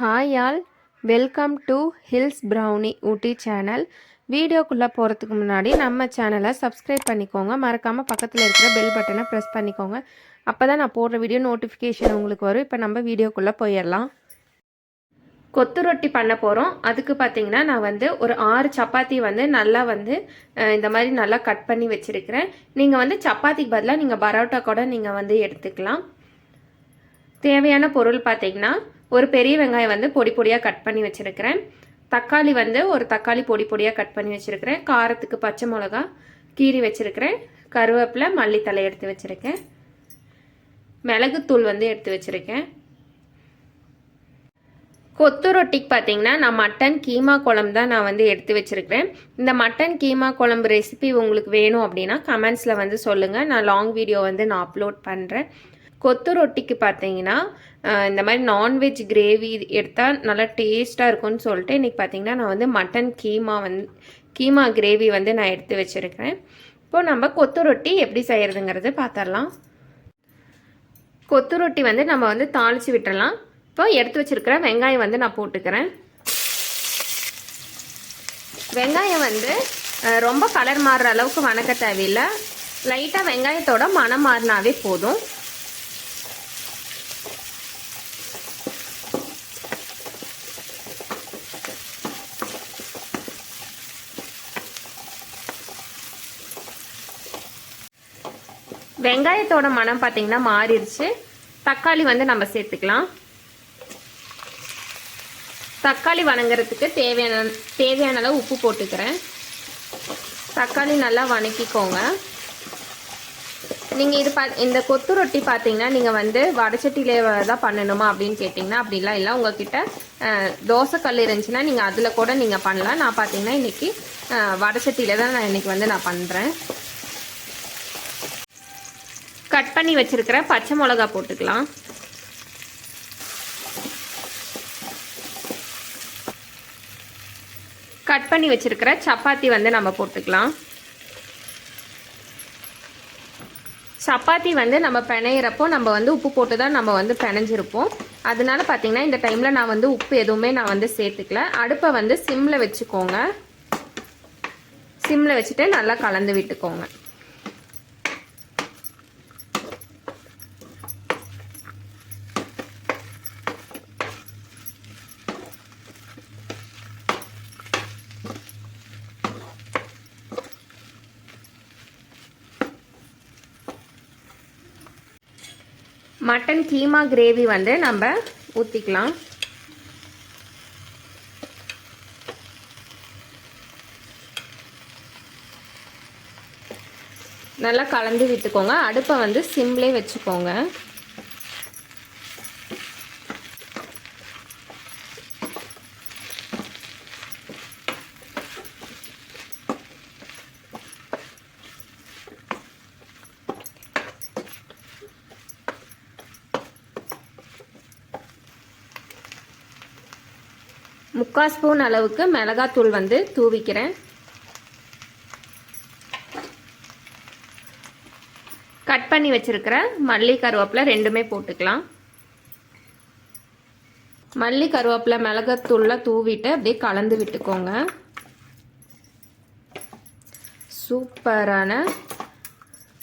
Hi all welcome to hills brownie Ooty channel வீடியோக்குள்ளே போகிறதுக்கு முன்னாடி நம்ம சேனலை சப்ஸ்கிரைப் பண்ணிக்கோங்க. மறக்காமல் பக்கத்தில் இருக்கிற பெல் பட்டனை ப்ரெஸ் பண்ணிக்கோங்க. அப்போ தான் நான் போடுற வீடியோ நோட்டிஃபிகேஷன் உங்களுக்கு வரும். இப்போ நம்ம வீடியோக்குள்ளே போயிடலாம். கொத்து ரொட்டி பண்ண போகிறோம் அதுக்கு பார்த்தீங்கன்னா நான் வந்து ஒரு ஆறு சப்பாத்தி வந்து நல்லா வந்து இந்த மாதிரி நல்லா கட் பண்ணி வச்சுருக்கிறேன். நீங்கள் வந்து சப்பாத்திக்கு பதிலாக நீங்கள் பரோட்டா கூட நீங்கள் வந்து எடுத்துக்கலாம். தேவையான பொருள் பார்த்தீங்கன்னா ஒரு பெரிய வெங்காயம் வந்து பொடி பொடியாக கட் பண்ணி வச்சுருக்கிறேன். தக்காளி வந்து ஒரு தக்காளி பொடி பொடியாக கட் பண்ணி வச்சுருக்கிறேன். காரத்துக்கு பச்சை மிளகா கீறி வச்சுருக்கிறேன். கருவேப்பிலை மல்லித்தலை எடுத்து வச்சுருக்கேன். மிளகுத்தூள் வந்து எடுத்து வச்சுருக்கேன். கொத்து ரொட்டிக்கு பார்த்தீங்கன்னா நான் மட்டன் கீமா குழம்பு தான் நான் வந்து எடுத்து வச்சுருக்கிறேன். இந்த மட்டன் கீமா குழம்பு ரெசிபி உங்களுக்கு வேணும் அப்படின்னா கமெண்ட்ஸில் வந்து சொல்லுங்கள் நான் லாங் வீடியோ வந்து நான் அப்லோட் பண்ணுறேன் கொத்து ரொட்டிக்கு பார்த்தீங்கன்னா இந்த மாதிரி நான்வெஜ் கிரேவி எடுத்தால் நல்லா டேஸ்ட்டாக இருக்கும்னு சொல்லிட்டு இன்றைக்கி பார்த்தீங்கன்னா நான் வந்து மட்டன் கீமா வந்து கீமா கிரேவி வந்து நான் எடுத்து வச்சுருக்கிறேன். இப்போது நம்ம கொத்து ரொட்டி எப்படி செய்கிறதுங்கிறது பார்த்துடலாம் கொத்து ரொட்டி வந்து நம்ம வந்து தாளித்து விட்டுடலாம் இப்போ எடுத்து வச்சுருக்கிற வெங்காயம் வந்து நான் போட்டுக்கிறேன். வெங்காயம் வந்து ரொம்ப கலர் மாறுற அளவுக்கு வணக்க தேவையில்லை. லைட்டாக வெங்காயத்தோட மனம் மாறினாவே போதும். வெங்காயத்தோட மனம் பார்த்தீங்கன்னா மாறிடுச்சு. தக்காளி வந்து நம்ம சேர்த்துக்கலாம். தக்காளி வணங்குறதுக்கு தேவையான தேவையான அளவு உப்பு போட்டுக்கிறேன். தக்காளி நல்லா வணக்கிக்கோங்க. நீங்கள் இது பா இந்த கொத்து ரொட்டி பார்த்தீங்கன்னா நீங்கள் வந்து வடச்சட்டியிலே தான் பண்ணணுமா அப்படின்னு கேட்டிங்கன்னா அப்படிலாம் இல்லை. உங்ககிட்ட தோசைக்கல் இருந்துச்சுன்னா நீங்கள் அதில் கூட நீங்கள் பண்ணலாம். நான் பார்த்தீங்கன்னா இன்றைக்கி வடச்சட்டியில் தான் நான் இன்றைக்கி வந்து நான் பண்ணுறேன் கட் பண்ணி வச்சிருக்கிற பச்சை மிளகா போட்டுக்கலாம். கட் பண்ணி வச்சிருக்கிற சப்பாத்தி வந்து நம்ம போட்டுக்கலாம். சப்பாத்தி வந்து நம்ம பிணையிறப்போ நம்ம வந்து உப்பு போட்டு தான் நம்ம வந்து பிணைஞ்சிருப்போம். அதனால பார்த்தீங்கன்னா இந்த டைமில் நான் வந்து உப்பு எதுவுமே நான் வந்து சேர்த்துக்கல. அடுப்பை வந்து சிம்மில் வச்சுக்கோங்க. சிம்மில் வச்சுட்டு நல்லா கலந்து விட்டுக்கோங்க. மட்டன் கீமா கிரேவி வந்து நம்ம ஊற்றிக்கலாம் நல்லா கலந்து விட்டுக்கோங்க. அடுப்பை வந்து சிம்லே வச்சுக்கோங்க. முக்கால் ஸ்பூன் அளவுக்கு மிளகாத்தூள் வந்து தூவிக்கிறேன். கட் பண்ணி வச்சிருக்கிற மல்லி கருவேப்பிலை ரெண்டுமே போட்டுக்கலாம். மல்லி கருவேப்பிலை மிளகாத்தூளில் தூவிட்டு அப்படியே கலந்து விட்டுக்கோங்க. சூப்பரான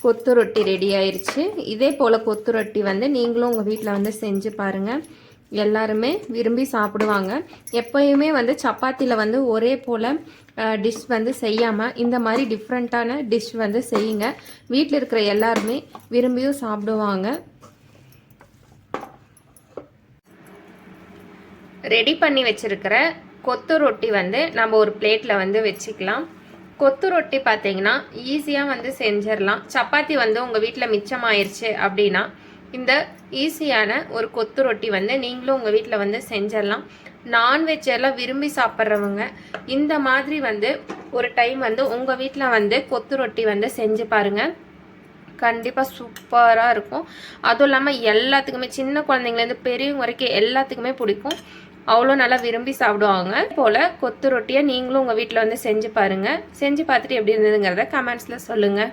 கொத்து ரொட்டி ரெடி ஆயிடுச்சு இதே போல் கொத்து ரொட்டி வந்து நீங்களும் உங்கள் வீட்டில் வந்து செஞ்சு பாருங்கள் எல்லாருமே விரும்பி சாப்பிடுவாங்க. எப்பயுமே வந்து சப்பாத்தியில் வந்து ஒரே போல் டிஷ் வந்து செய்யாமல் இந்த மாதிரி டிஃப்ரெண்ட்டான டிஷ் வந்து செய்யுங்க. வீட்டில் இருக்கிற எல்லாருமே விரும்பியும் சாப்பிடுவாங்க. ரெடி பண்ணி வச்சிருக்கிற கொத்து ரொட்டி வந்து நம்ம ஒரு பிளேட்டில் வந்து வச்சுக்கலாம். கொத்து ரொட்டி பார்த்தீங்கன்னா ஈஸியாக வந்து செஞ்சிடலாம் சப்பாத்தி வந்து உங்கள் வீட்டில் மிச்சமாயிருச்சு அப்படின்னா இந்த ஈஸியான ஒரு கொத்து ரொட்டி வந்து நீங்களும் உங்கள் வீட்டில் வந்து செஞ்சிடலாம். நான்வெஜ் எல்லாம் விரும்பி சாப்பிட்றவங்க இந்த மாதிரி வந்து ஒரு டைம் வந்து உங்கள் வீட்டில் வந்து கொத்து ரொட்டி வந்து செஞ்சு பாருங்கள் கண்டிப்பாக சூப்பராக இருக்கும். அதுவும் இல்லாமல் எல்லாத்துக்குமே சின்ன குழந்தைங்கலேருந்து பெரியவங்க வரைக்கும் எல்லாத்துக்குமே பிடிக்கும். அவ்வளோ நல்லா விரும்பி சாப்பிடுவாங்க. போல் கொத்து ரொட்டியை நீங்களும் உங்கள் வீட்டில் வந்து செஞ்சு பாருங்கள் செஞ்சு பார்த்துட்டு எப்படி இருந்ததுங்கிறத கமெண்ட்ஸில் சொல்லுங்கள்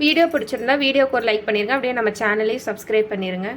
வீடியோ பிடிச்சிருந்தா வீடியோக்கு ஒரு லைக் பண்ணிடுங்க அப்படியே நம்ம சேனலையும் சப்ஸ்கிரைப் பண்ணிடுங்க